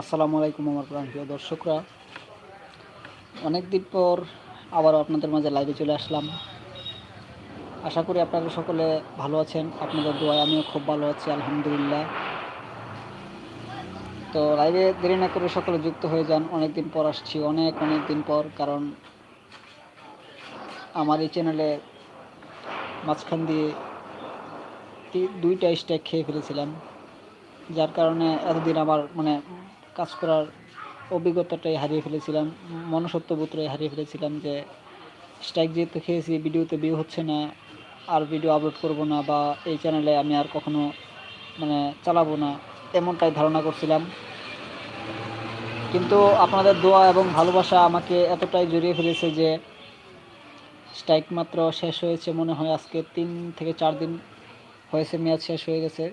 আসসালামু আলাইকুম আমার প্রাণপ্রিয় দর্শকরা। অনেক দিন পর আবারও আপনাদের মাঝে লাইভে চলে আসলাম। আশা করি আপনারা সকলে ভালো আছেন, আপনাদের দোয়ায় আমিও খুব ভালো আছি, আলহামদুলিল্লাহ। তো লাইভে দেরি না করে সকলে যুক্ত হয়ে যান অনেক দিন পর আসছি, অনেক অনেক দিন পর, কারণ আমার এই চ্যানেলে মাঝখান দিয়ে দুইটা স্ট্যাক খেয়ে ফেলেছিলাম, যার কারণে এতদিন আমার মানে কাজ করার অভিজ্ঞতাটাই হারিয়ে ফেলেছিলাম, মনসত্ববোধটাই হারিয়ে ফেলেছিলাম যে স্ট্রাইক যেহেতু খেয়েছি ভিডিওতে ভিউ হচ্ছে না, আর ভিডিও আপলোড করব না বা এই চ্যানেলে আমি আর কখনো মানে চালাবো না, এমনটাই ধারণা করছিলাম। কিন্তু আপনাদের দোয়া এবং ভালোবাসা আমাকে এতটাই জড়িয়ে ফেলেছে যে স্ট্রাইক মাত্র শেষ হয়েছে মনে হয় আজকে তিন থেকে চার দিন হয়েছে মেয়াদ শেষ হয়ে গেছে।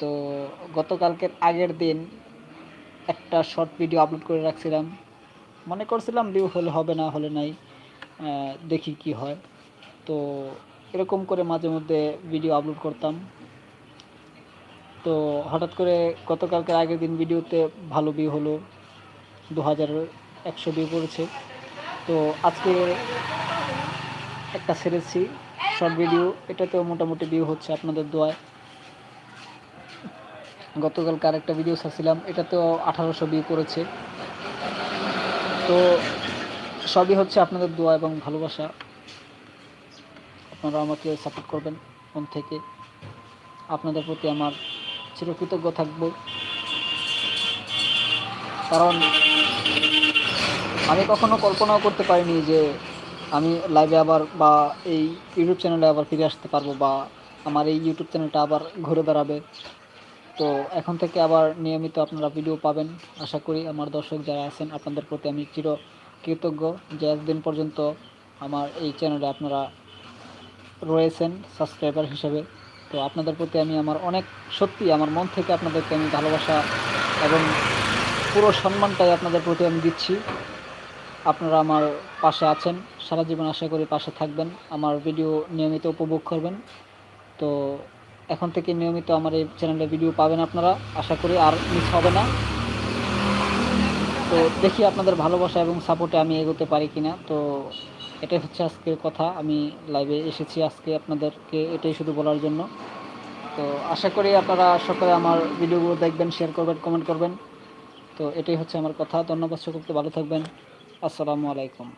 তো গতকালকের আগের দিন একটা শর্ট ভিডিও আপলোড করে রাখছিলাম। মনে করছিলাম ভিউ হলে হবে না, হলে নাই দেখি কি হয়। তো এরকম করে মাঝে মধ্যে ভিডিও আপলোড করতাম। তো হঠাৎ করে গতকালকের আগের দিন ভিডিওতে ভালো ভিউ হলো দু হাজার একশো ভিউ করেছে। তো আজকে একটা ছেড়েছি শর্ট ভিডিও এটাতেও মোটামুটি ভিউ হচ্ছে আপনাদের দোয়ায়। গতকালকে আরেকটা ভিডিও ছাড়ছিলাম তো আঠারোশো বিয়ে করেছে। তো সবই হচ্ছে আপনাদের দোয়া এবং ভালোবাসা। আপনারা আমাকে সাপোর্ট করবেন মন থেকে। আপনাদের প্রতি আমার চিরকৃতজ্ঞ থাকব। কারণ আমি কখনো কল্পনাও করতে পারিনি যে আমি লাইভে আবার বা এই ইউটিউব চ্যানেলে আবার ফিরে আসতে পারব বা আমার এই ইউটিউব চ্যানেলটা আবার ঘুরে দাঁড়াবে তো এখন থেকে আবার নিয়মিত আপনারা ভিডিও পাবেন। আশা করি আমার দর্শক যারা আছেন, আপনাদের প্রতি আমি চির কৃতজ্ঞ। যে একদিন পর্যন্ত আমার এই চ্যানেলে আপনারা রয়েছেন সাবস্ক্রাইবার হিসেবে, তো আপনাদের প্রতি আমি আমার অনেক সত্যি, আমার মন থেকে আপনাদেরকে আমি ভালোবাসা এবং পুরো সম্মানটাই আপনাদের প্রতি আমি দিচ্ছি। আপনারা আমার পাশে আছেন, সারা জীবন আশা করি পাশে থাকবেন, আমার ভিডিও নিয়মিত উপভোগ করবেন। তো এখন থেকে নিয়মিত আমার এই চ্যানেলে ভিডিও পাবেন আপনারা, আশা করি আর মিস হবে না। তো দেখি আপনাদের ভালোবাসা এবং সাপোর্টে আমি এগোতে পারি কিনা। তো এটাই হচ্ছে আজকের কথা। আমি লাইভে এসেছি আজকে আপনাদেরকে এটাই শুধু বলার জন্য। তো আশা করি আপনারা সকলে আমার ভিডিওগুলো দেখবেন শেয়ার করবেন কমেন্ট করবেন। তো এটাই হচ্ছে আমার কথা। ধন্যবাদ, সকলকে ভালো থাকবেন। আসসালামু আলাইকুম।